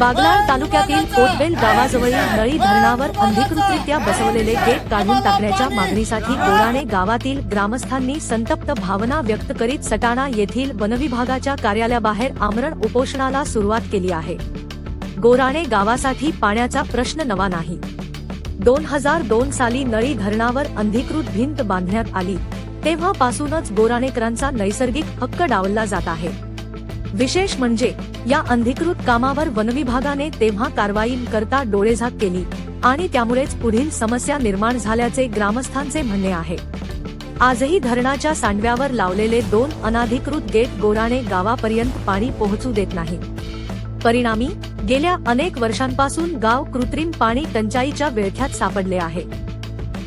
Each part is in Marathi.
बागलाण तालुक्यातील कोटबेल गावाजवळील नळी धरणावर अंधिकृतरित्या बसवलेले गेट काढून टाकण्याच्या मागणीसाठी गोराणे गावातील ग्रामस्थांनी संतप्त भावना व्यक्त करीत सटाणा येथील वनविभागाच्या कार्यालयाबाहेर आमरण उपोषणाला सुरुवात केली आहे. गोराणे गावासाठी पाण्याचा प्रश्न नवा नाही. दोन हजार दोन साली नळी धरणावर अंधिकृत भिंत बांधण्यात आली तेव्हापासूनच गोराणेकरांचा नैसर्गिक हक्क डावलला जात आहे. विशेष म्हणजे या अंधिकृत कामावर वनविभागाने तेव्हा कारवाई करता डोळेझाक केली आणि त्यामुळेच पुढील समस्या निर्माण झाल्याचे ग्रामस्थांचे म्हणणे आहे. आजही धरणाच्या सांडव्यावर लावलेले दोन अनाधिकृत गेट गोराणे गावापर्यंत पाणी पोहोचू देत नाही. परिणामी गेल्या अनेक वर्षांपासून गाव कृत्रिम पाणी टंचाईच्या विळख्यात सापडले आहे.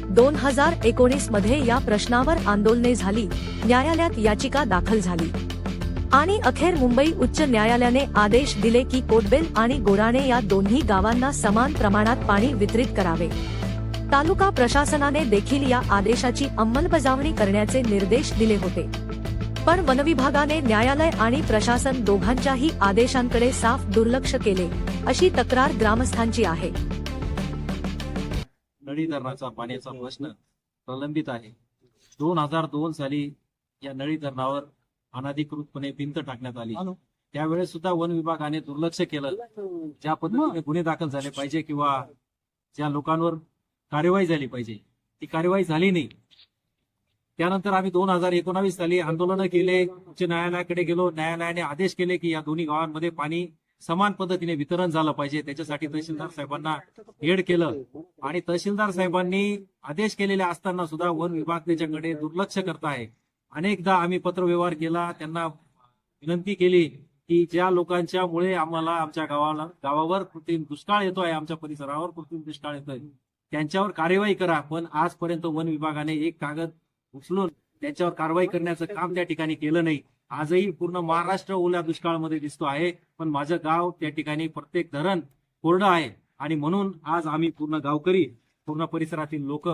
दोन हजार एकोणीसमध्ये या प्रश्नावर आंदोलने झाली न्यायालयात याचिका दाखल झाली. आणि अखेर मुंबई उच्च न्यायालयाने आदेश दिले की कोटबेल आणि गोराणे या दोन्ही गावांना समान प्रमाणात पाणी वितरित करावे. तालुका प्रशासनाने देखील या आदेशाची अंमलबजावणी करण्याचे निर्देश दिले होते. पण वनविभागाने न्यायालय आणि प्रशासन दोघांच्याही आदेशांकडे साफ दुर्लक्ष केले अशी तक्रार ग्रामस्थांची आहे. नळी धरणाचा पाण्याचा प्रश्न प्रलंबित आहे. दोन हजार दोन साली या नळी धरणावर अनाधिकृतपणे भिंत टाकण्यात आली. त्यावेळेस सुद्धा वन विभागाने दुर्लक्ष केलं. ज्या पद्धतीने गुन्हे दाखल झाले पाहिजे किंवा ज्या लोकांवर कार्यवाही झाली पाहिजे ती कार्यवाही झाली नाही. त्यानंतर आम्ही दोन हजार एकोणावीस साली आंदोलनं केले उच्च न्यायालयाकडे गेलो. न्यायालयाने आदेश केले की या दोन्ही गावांमध्ये पाणी समान पद्धतीने वितरण झालं पाहिजे. त्याच्यासाठी तहसीलदार साहेबांना हेड केलं. आणि तहसीलदार साहेबांनी आदेश केलेले असताना सुद्धा वन विभाग त्याच्याकडे दुर्लक्ष करत आहे. अनेकदा आम्ही पत्रव्यवहार केला त्यांना विनंती केली की ज्या लोकांच्या मुळे आम्हाला आमच्या गावाला गावावर कृत्रिम दुष्काळ येतोय आमच्या परिसरावर कृत्रिम दुष्काळ येतोय त्यांच्यावर कार्यवाही करा. पण आजपर्यंत वन विभागाने एक कागद उचलून त्यांच्यावर कारवाई करण्याचं काम त्या ठिकाणी केलं नाही. आजही पूर्ण महाराष्ट्र ओल्या दुष्काळामध्ये दिसतो आहे पण माझं गाव त्या ठिकाणी प्रत्येक धरण कोरडं आहे. आणि म्हणून आज आम्ही पूर्ण गावकरी पूर्ण परिसरातील लोक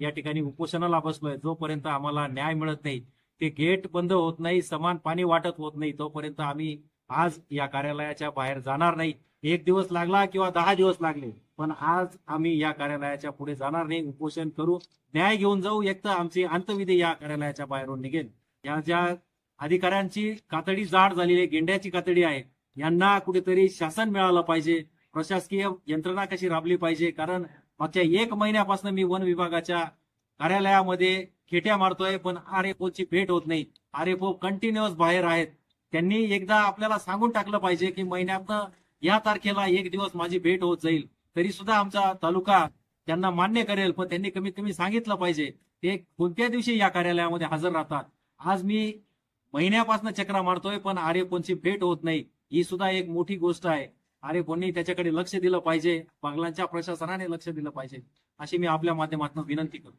या ठिकाणी उपोषणाला बसलोय जोपर्यंत आम्हाला न्याय मिळत नाही. ते गेट बंद होत नाही समान पाणी वाटत होत नाही तोपर्यंत आम्ही आज या कार्यालयाच्या बाहेर जाणार नाही. एक दिवस लागला किंवा दहा दिवस लागले पण आज आम्ही या कार्यालयाच्या पुढे जाणार नाही. उपोषण करू न्याय घेऊन जाऊ एक तर आमची अंतविधी या कार्यालयाच्या बाहेरून निघेल. या ज्या अधिकाऱ्यांची कातडी जाड झालेली आहे, गेंड्याची कातडी आहे यांना कुठेतरी शासन मिळालं पाहिजे. प्रशासकीय यंत्रणा कशी राबली पाहिजे? कारण मागच्या एक महिन्यापासून मी वन विभागाच्या कार्यालयामध्ये खेट्या मारतोय पण आर एफ भेट होत नाही. आर एफ ओ कंटिन्युअस बाहेर आहेत. त्यांनी एकदा आपल्याला सांगून टाकलं पाहिजे की महिन्यातनं या तारखेला एक दिवस माझी भेट होत जाईल. तरी सुद्धा आमचा तालुका त्यांना मान्य करेल पण त्यांनी कमीत कमी सांगितलं पाहिजे. ते कोणत्या दिवशी या कार्यालयामध्ये हजर राहतात? आज मी महिन्यापासून चक्रा मारतोय पण आर एफ भेट होत नाही. ही सुद्धा एक मोठी गोष्ट आहे. आर एफ त्याच्याकडे लक्ष दिलं पाहिजे. बागलांच्या प्रशासनाने लक्ष दिलं पाहिजे. अशी मी आपल्या माध्यमातून विनंती करतो.